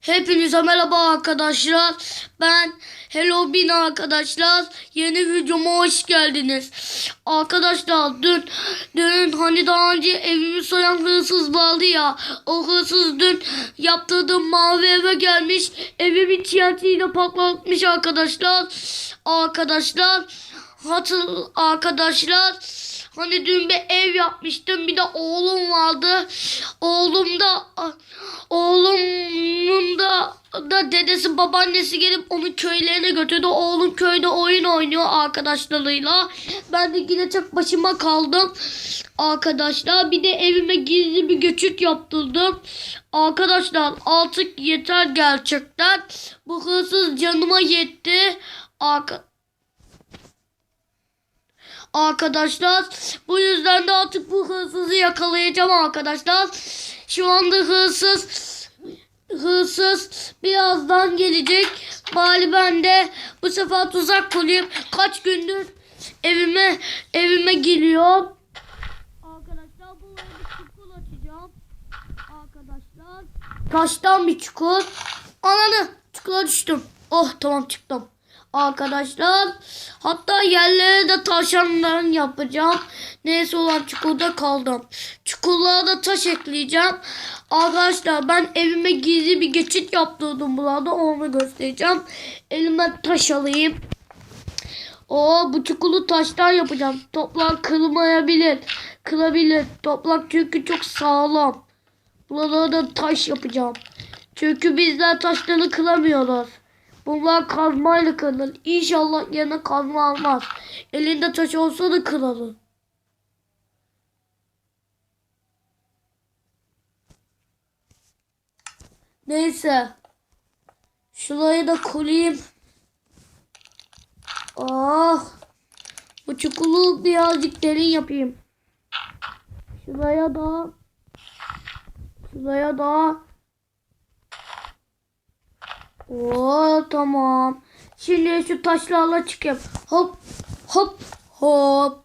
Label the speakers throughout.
Speaker 1: Hepinize merhaba arkadaşlar. Ben Hello Bin arkadaşlar. Yeni videoma hoş geldiniz. Arkadaşlar dün dün hani daha önce evimi soyan hırsız vardı ya. O hırsız dün yaptırdığım mavi eve gelmiş. Evimi TNT ile patlatmış arkadaşlar. Arkadaşlar hatır arkadaşlar Hani dün bir ev yapmıştım. Bir de oğlum vardı. Oğlum da dedesi babaannesi gelip onu köylerine götürdü. Oğlum köyde oyun oynuyor arkadaşlarıyla. Ben de yine tek başıma kaldım. Arkadaşlar bir de evime gizli bir geçit yaptırdım. Arkadaşlar artık yeter gerçekten. Bu hırsız canıma yetti. Arka arkadaşlar. Bu yüzden de artık bu hırsızı yakalayacağım arkadaşlar. Şu anda hırsız hırsız birazdan gelecek. Bari ben de bu sefer tuzak kurayım. Kaç gündür evime evime geliyor. Arkadaşlar bu bir çukur açacağım. Arkadaşlar taştan bir çukur. Ananı çukura düştüm. Oh tamam çıktım. Arkadaşlar hatta yerlere de taşanların yapacağım. Neyse olan çukurda kaldım. Çukurlara da taş ekleyeceğim. Arkadaşlar ben evime gizli bir geçit yaptırdım burada. Onu göstereceğim. Elime taş alayım. Oo bu çukuru taştan yapacağım. Toprak kırılmayabilir. Kırabilir. Toprak çünkü çok sağlam. Buralara da taş yapacağım. Çünkü bizler taşları kıramıyoruz. Bunlar kazmayla kırılır. İnşallah yerine kazma almaz. Elinde taş olsa da kırılır. Neyse. Şurayı da koyayım. Ah. Bu çukuru birazcık derin yapayım. Şuraya da. Şuraya da. Oo tamam. Şimdi şu taşlarla çıkayım. Hop hop hop.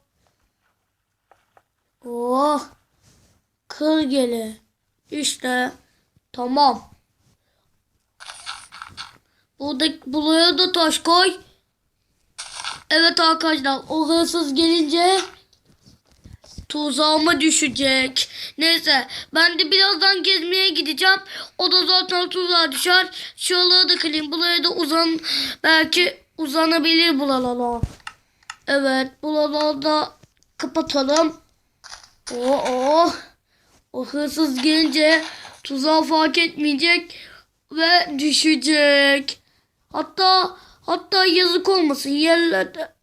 Speaker 1: Oh. Kır gele. İşte tamam. Burada buraya da taş koy. Evet arkadaşlar o hırsız gelince tuzağıma düşecek. Neyse ben de birazdan gezmeye gideceğim. O da zaten tuzağa düşer. Şuraları da kırayım. Buraya da uzan belki uzanabilir buralara. Evet buraları da kapatalım. Oo, oo. O hırsız gelince tuzağı fark etmeyecek ve düşecek. Hatta hatta yazık olmasın yerlerde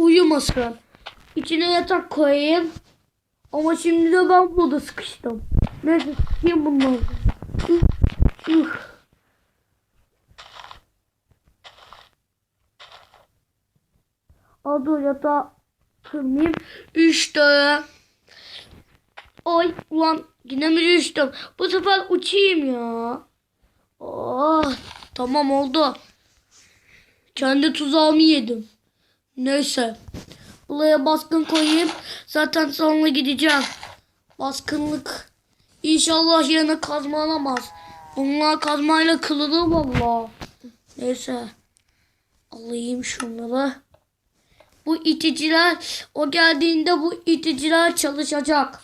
Speaker 1: uyumasın. İçine yatak koyayım. Ama şimdi de ben burada sıkıştım. Neyse sıkayım bunları. Dur yatağı kırmayayım. İşte. Ay ulan yine mi düştüm? Bu sefer uçayım ya. Oh, tamam oldu. Kendi tuzağımı yedim. Neyse. Buraya baskın koyayım. Zaten sonra gideceğim. Baskınlık. İnşallah yerine kazma alamaz. Bunlar kazmayla kırılır valla. Neyse. Alayım şunları. Bu iticiler o geldiğinde bu iticiler çalışacak.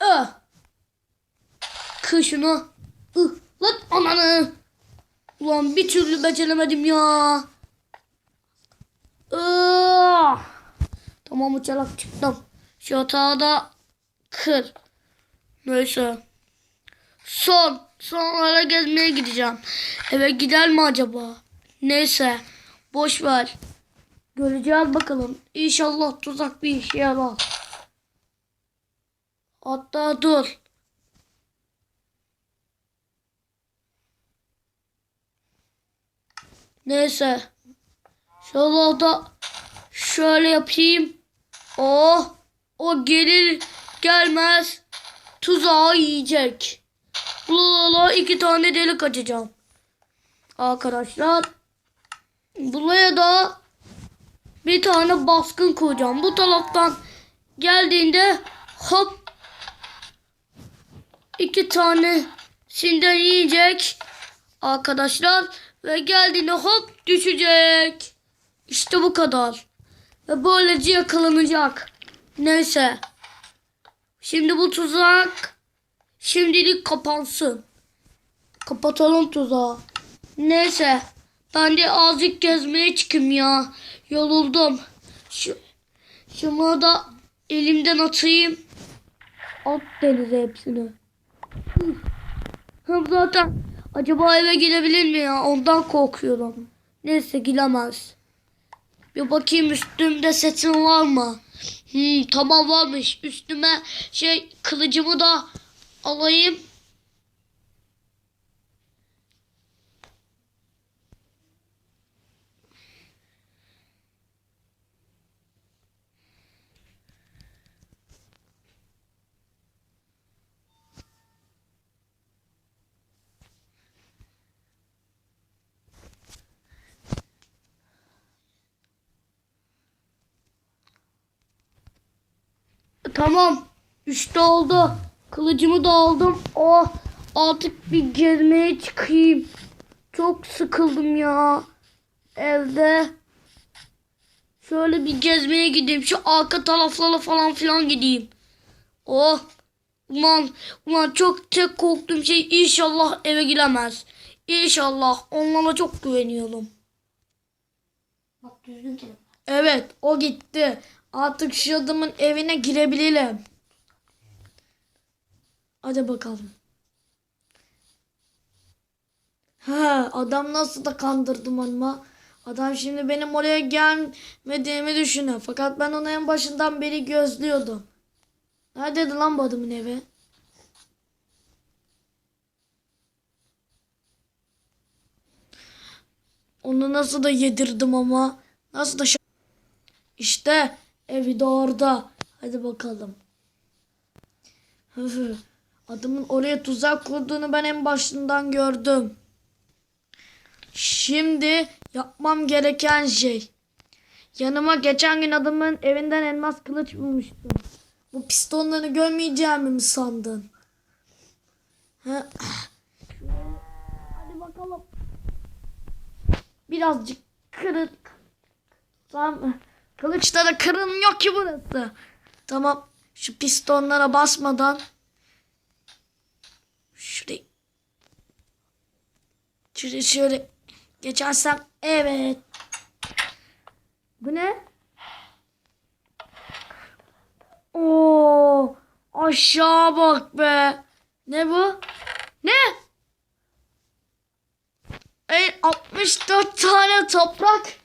Speaker 1: Öh. Kır şunu. Ih, lan ananı. Ulan bir türlü beceremedim ya. Ah! Tamam uçarak çıktım. Şu yatağı da kır. Neyse. Son. Sonra gezmeye gideceğim. Eve gider mi acaba? Neyse. Boş ver. Göreceğiz bakalım. İnşallah tuzak bir işe yarar. Hatta dur. Neyse. Şöyle da şöyle yapayım. Oh, o gelir gelmez tuzağı yiyecek. Bulala iki tane delik açacağım. Arkadaşlar. Buraya da bir tane baskın koyacağım. Bu taraftan geldiğinde hop iki tane sinden yiyecek arkadaşlar ve geldiğinde hop düşecek. İşte bu kadar. Ve böylece yakalanacak. Neyse. Şimdi bu tuzak şimdilik kapansın. Kapatalım tuzağı. Neyse. Ben de azıcık gezmeye çıkayım ya. Yoruldum. Şu, şunu da elimden atayım. At denize hepsini. Hem zaten acaba eve girebilir mi ya? Ondan korkuyorum. Neyse giremez. Bir bakayım üstümde setim var mı? Hmm, tamam varmış. Üstüme şey kılıcımı da alayım. Tamam. İşte oldu. Kılıcımı da aldım. Oh artık bir gezmeye çıkayım. Çok sıkıldım ya. Evde. Şöyle bir gezmeye gideyim. Şu arka taraflara falan filan gideyim. Oh. Ulan, ulan çok tek korktuğum şey inşallah eve giremez. İnşallah. Onlara çok güveniyorum.
Speaker 2: Bak düzgün.
Speaker 3: Evet o gitti. Artık şu adamın evine girebilelim. Hadi bakalım. Ha adam nasıl da kandırdım ama. Adam şimdi benim oraya gelmediğimi düşünüyor. Fakat ben onu en başından beri gözlüyordum. Neredeydi lan bu adamın evi? Onu nasıl da yedirdim ama. Nasıl da İşte evi de orada. Hadi bakalım. Adamın oraya tuzak kurduğunu ben en başından gördüm. Şimdi yapmam gereken şey. Yanıma geçen gün adamın evinden elmas kılıç bulmuştum. Bu pistonları görmeyeceğimi mi sandın? Ha. Hadi bakalım. Birazcık kırık. Tamam. Kılıçta da kırılmıyor ki burası. Tamam. Şu pistonlara basmadan. Şurayı. Şöyle şöyle geçersem. Evet. Bu ne? Oo, aşağı bak be. Ne bu? Ne? Ey 64 tane toprak.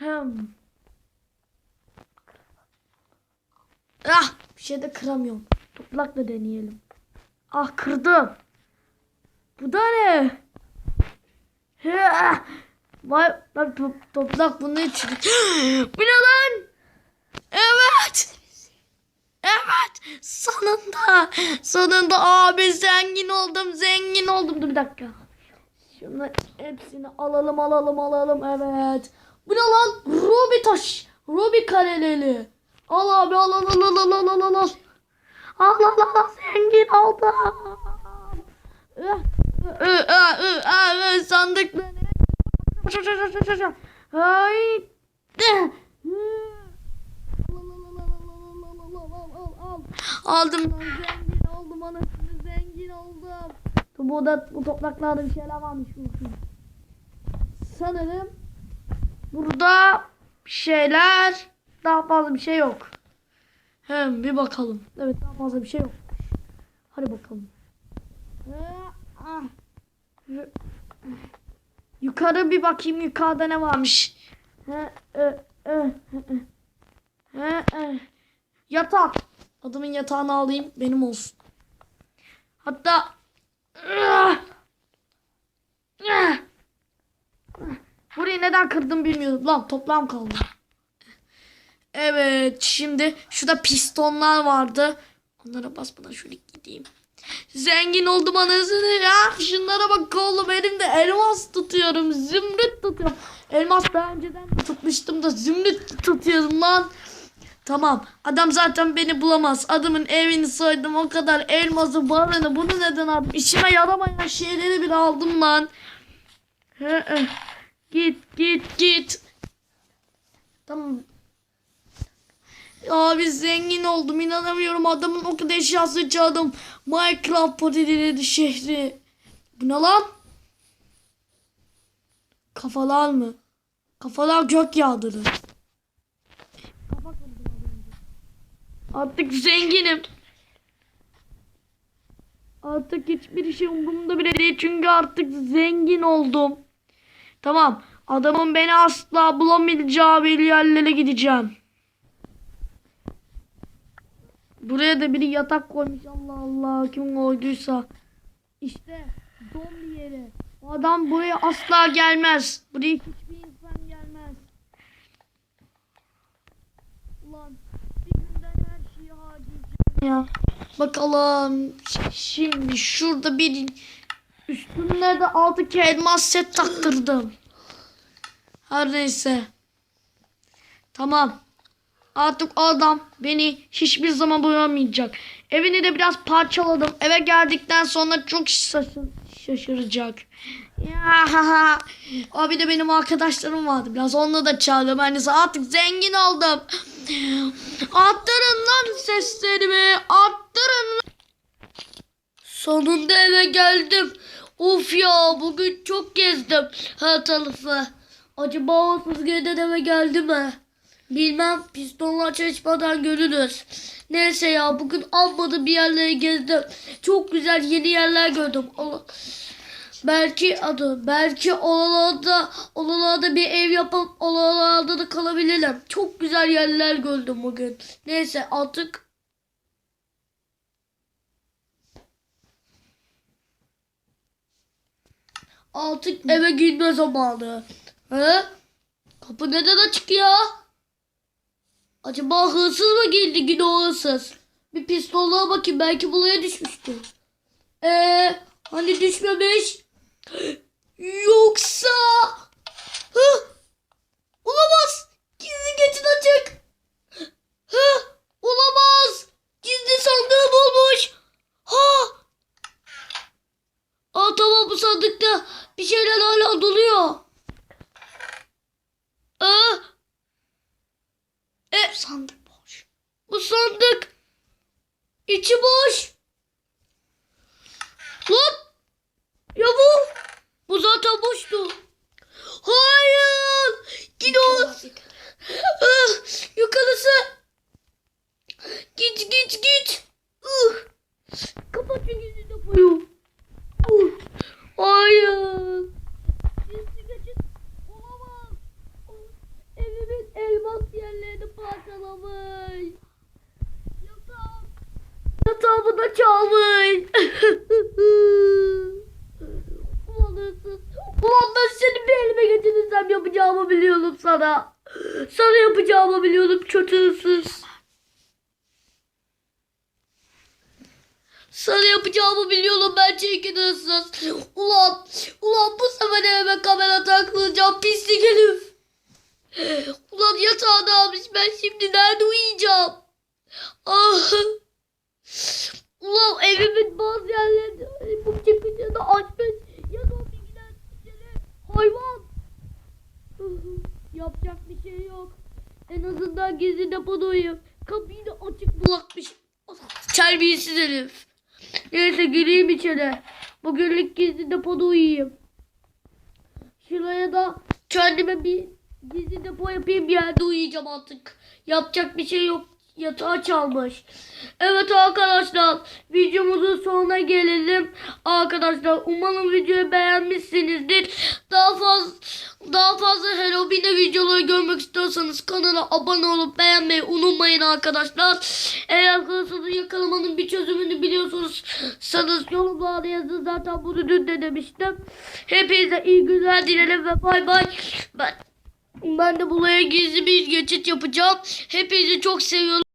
Speaker 3: Hem. Ah bir şey de kıramıyorum. Toprakla deneyelim. Ah kırdım. Bu da ne? Vay bak top, toprak bunu içiyor. Bu ne lan? Evet. Evet. Sonunda. Sonunda abi zengin oldum. Zengin oldum. Dur bir dakika. Şunu hepsini alalım alalım alalım. Evet. Bu ne lan? Ruby taş. Ruby kareleli. Al abi al al al al al al al al al. Al al al zengin ih, ih, ih, ih, ih, Sandıkları. Ay. Aldım zengin oldum anasını zengin oldum. Bu da bu topraklarda bir şeyler varmış. Sanırım burada bir şeyler daha fazla bir şey yok. Hem bir bakalım. Evet daha fazla bir şey yok. Hadi bakalım. Yukarı bir bakayım yukarıda ne varmış. Yatak. Adamın yatağını alayım benim olsun. Hatta! Burayı neden kırdım bilmiyorum. Lan toplam kaldı. Evet şimdi şurada pistonlar vardı. Onlara basmadan şöyle gideyim.
Speaker 1: Zengin oldum anasını ya. Şunlara bak oğlum elimde elmas tutuyorum. Zümrüt tutuyorum. Elmas daha önceden de tutmuştum da zümrüt tutuyorum lan. Tamam. Adam zaten beni bulamaz. Adamın evini soydum. O kadar elması barını. Bunu neden aldım? İşime yaramayan şeyleri bile aldım lan. Hı hı. Git git git. Tamam. Abi zengin oldum inanamıyorum adamın o kadar eşyası çaldım. Minecraft patateleri şehri. Bu ne lan? Kafalar mı? Kafalar gök yağdırır. Artık zenginim. Artık hiçbir şey umurumda bile değil çünkü artık zengin oldum. Tamam. Adamın beni asla bulamayacağı bir yerlere gideceğim. Buraya da biri yatak koymuş Allah Allah kim koyduysa. İşte zombi yeri. O adam buraya asla gelmez. Buraya hiçbir insan gelmez. Ulan bir günden her şeyi harcayacağım ya. Bakalım şimdi şurada bir üstüne de altı elmas set taktırdım. Her neyse. Tamam. Artık o adam beni hiçbir zaman bulamayacak. Evini de biraz parçaladım. Eve geldikten sonra çok şaşır, şaşıracak. Ya, o bir de benim arkadaşlarım vardı. Biraz onunla da çaldım. Hani artık zengin oldum. Arttırın lan seslerimi. Arttırın. Sonunda eve geldim. Of ya bugün çok gezdim her tarafı. Acaba o süzgeden eve geldi mi? Bilmem pistonlar çalışmadan görürüz. Neyse ya bugün almadı bir yerleri gezdim. Çok güzel yeni yerler gördüm. Belki adı belki oralarda oralarda bir ev yapıp oralarda da kalabilirim. Çok güzel yerler gördüm bugün. Neyse artık Artık eve gitme zamanı. He? Kapı neden açık ya? Acaba hırsız mı geldi yine o hırsız? Bir pistolluğa bakayım belki buraya düşmüştür. Eee hani düşmemiş? Yoksa... Hı? Olamaz. Gizli geçit açık. Hı? Olamaz. Gizli sandığı bulmuş. Ha? Aa tamam bu sandıkta bir şeyler hala doluyor. Aa. E, sandık boş. Bu sandık içi boş. Lan. Ya bu. Bu zaten boştu. Hayır. Git o. Ah, Yukarısı. Git git git. Ah. Kapat şu gizli depoyu. Uh. Hayır. Gizli geçit olamaz. Oh, Evimin elmas yerlerini parçalamış. Yatağım. Yatağımı da çalmış. Ulan hırsız. Ulan ben seni bir elime geçirirsem yapacağımı biliyorum sana. Sana yapacağımı biliyorum kötü hırsız. Sana yapacağımı biliyorum ben çirkin hırsız. Ulan, ulan bu sefer evime kamera takılacağım pislik herif. Ulan yatağını almış ben şimdi nerede uyuyacağım? Ah. Ulan evimin bazı yerlerinde bu çıkınca da açmış. Ya zombi gider içeri. Hayvan. Yapacak bir şey yok. En azından gizli depoda uyuyayım. Kapıyı da açık bırakmış. Terbiyesiz herif. Neyse gireyim içeri. Bugünlük gizli depoda uyuyayım. Şuraya da kendime bir gizli depo yapayım bir yerde uyuyacağım artık. Yapacak bir şey yok. Yatağı çalmış. Evet arkadaşlar videomuzun sonuna gelelim. Arkadaşlar umarım videoyu beğenmişsinizdir. Daha fazla daha fazla Halloween videoları görmek istiyorsanız kanala abone olup beğenmeyi unutmayın arkadaşlar. Eğer hırsızı yakalamanın bir çözümünü biliyorsanız sanız yorumlarda yazın zaten bunu dün de demiştim. Hepinize iyi günler dilerim ve bay bay. Ben, ben de buraya gizli bir geçit yapacağım. Hepinizi çok seviyorum.